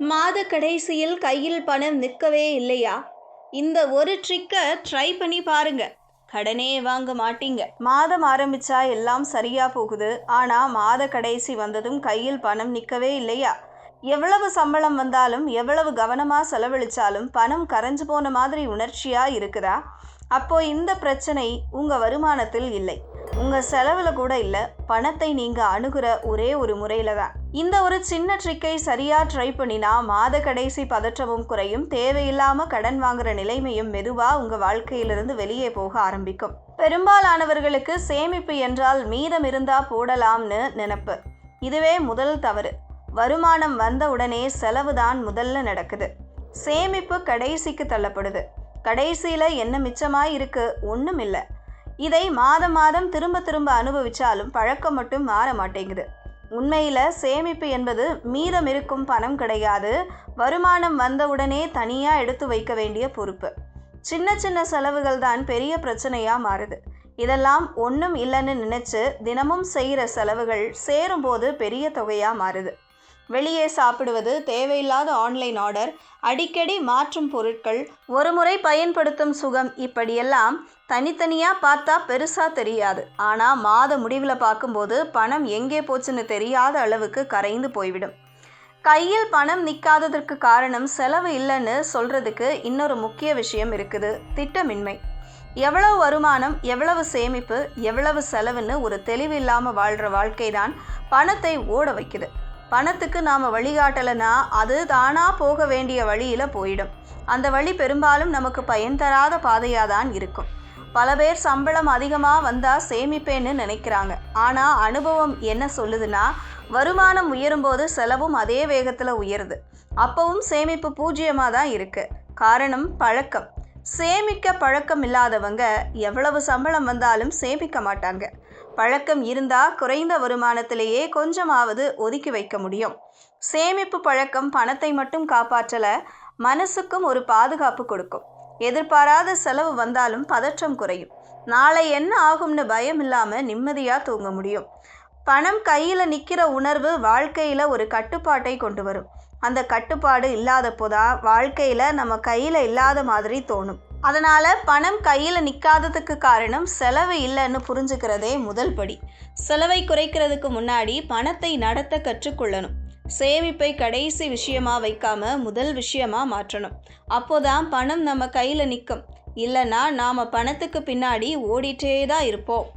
மாத கடைசியில் கையில் பணம் நிற்கவே இல்லையா? இந்த ஒரு ட்ரிக்கை ட்ரை பண்ணி பாருங்க. கடனே வாங்க மாட்டீங்க. மாதம் ஆரம்பிச்சா எல்லாம் சரியா போகுது. ஆனா மாத கடைசி வந்ததும் கையில் பணம் நிற்கவே இல்லையா? எவ்வளவு சம்பளம் வந்தாலும் எவ்வளவு கவனமாக செலவழிச்சாலும் பணம் கரைஞ்சு போன மாதிரி உணர்ச்சியாக இருக்குதா? அப்போ இந்த பிரச்சனை உங்கள் வருமானத்தில் இல்லை. உங்கள் செலவில் கூட இல்லை பணத்தை நீங்கள் அணுகுற ஒரே ஒரு முறையில் தான். இந்த ஒரு சின்ன ட்ரிக்கை சரியாக ட்ரை பண்ணினா மாத கடைசி பதற்றமும் குறையும் தேவையில்லாமல் கடன் வாங்குற நிலைமையும் மெதுவாக உங்கள் வாழ்க்கையிலிருந்து வெளியே போக ஆரம்பிக்கும். பெரும்பாலானவர்களுக்கு சேமிப்பு என்றால் மீதம் இருந்தால் போடலாம்னு நினப்பு. இதுவே முதல் தவறு. வருமானம் வந்தவுடனே செலவு தான் முதல்ல நடக்குது. சேமிப்பு கடைசிக்கு தள்ளப்படுது. கடைசியில் என்ன மிச்சமாக இருக்குது ஒன்றும் இல்லை இதை மாதம் மாதம் திரும்ப திரும்ப அனுபவிச்சாலும் பழக்கம் மட்டும் மாற மாட்டேங்குது உண்மையில் சேமிப்பு என்பது மீதம் இருக்கும் பணம் கிடையாது. வருமானம் வந்தவுடனே தனியாக எடுத்து வைக்க வேண்டிய பொறுப்பு. சின்ன சின்ன செலவுகள் தான் பெரிய பிரச்சனையாக மாறுது. இதெல்லாம் ஒன்றும் இல்லைன்னு நினச்சி தினமும் செய்கிற செலவுகள் சேரும்போது பெரிய தொகையாக மாறுது. வெளியே சாப்பிடுவது தேவையில்லாத ஆன்லைன் ஆர்டர் அடிக்கடி மாற்றும் பொருட்கள் ஒரு முறை பயன்படுத்தும் சுகம் இப்படியெல்லாம் தனித்தனியாக பார்த்தா பெருசாக தெரியாது. ஆனால் மாத முடிவில் பார்க்கும்போது பணம் எங்கே போச்சுன்னு தெரியாத அளவுக்கு கரைந்து போய்விடும். கையில் பணம் நிற்காததற்கு காரணம் செலவு இல்லைன்னு சொல்கிறதுக்கு இன்னொரு முக்கிய விஷயம் இருக்குது திட்டமின்மை. எவ்வளவு வருமானம் எவ்வளவு சேமிப்பு எவ்வளவு செலவுன்னு ஒரு தெளிவு இல்லாமல் வாழ்கிற வாழ்க்கை தான் பணத்தை ஓட வைக்குது. பணத்துக்கு நாம் வழிகாட்டலைன்னா அது தானாக போக வேண்டிய வழியில் போயிடும். அந்த வழி பெரும்பாலும் நமக்கு பயன் தராத பாதையாக தான் இருக்கும். பல பேர் சம்பளம் அதிகமாக வந்தால் சேமிப்பேன்னு நினைக்கிறாங்க. ஆனால் அனுபவம் என்ன சொல்லுதுன்னா வருமானம் உயரும்போது செலவும் அதே வேகத்தில் உயருது. அப்பவும் சேமிப்பு பூஜ்ஜியமாக தான் இருக்குது காரணம் பழக்கம். சேமிக்க பழக்கம் இல்லாதவங்க எவ்வளவு சம்பளம் வந்தாலும் சேமிக்க மாட்டாங்க. பழக்கம் இருந்தால் குறைந்த வருமானத்திலேயே கொஞ்சமாவது ஒதுக்கி வைக்க முடியும். சேமிப்பு பழக்கம் பணத்தை மட்டும் காப்பாற்றல மனசுக்கும் ஒரு பாதுகாப்பு கொடுக்கும். எதிர்பாராத செலவு வந்தாலும் பதற்றம் குறையும். நாளை என்ன ஆகும்னு பயம் இல்லாமல் நிம்மதியாக தூங்க முடியும். பணம் கையில் நிற்கிற உணர்வு வாழ்க்கையில் ஒரு கட்டுப்பாட்டை கொண்டு வரும். அந்த கட்டுப்பாடு இல்லாதப்போ தான் வாழ்க்கையில் நம்ம கையில் இல்லாத மாதிரி தோணும். அதனால் பணம் கையில் நிற்காததுக்கு காரணம் செலவு இல்லைன்னு புரிஞ்சுக்கிறதே முதல் படி. செலவை குறைக்கிறதுக்கு முன்னாடி பணத்தை நடத்த கற்றுக்கொள்ளணும். சேமிப்பை கடைசி விஷயமா வைக்காம முதல் விஷயமா மாற்றணும். அப்போதான் பணம் நம்ம கையில் நிற்கும் இல்லைன்னா நாம் பணத்துக்கு பின்னாடி ஓடிட்டே தான் இருப்போம்.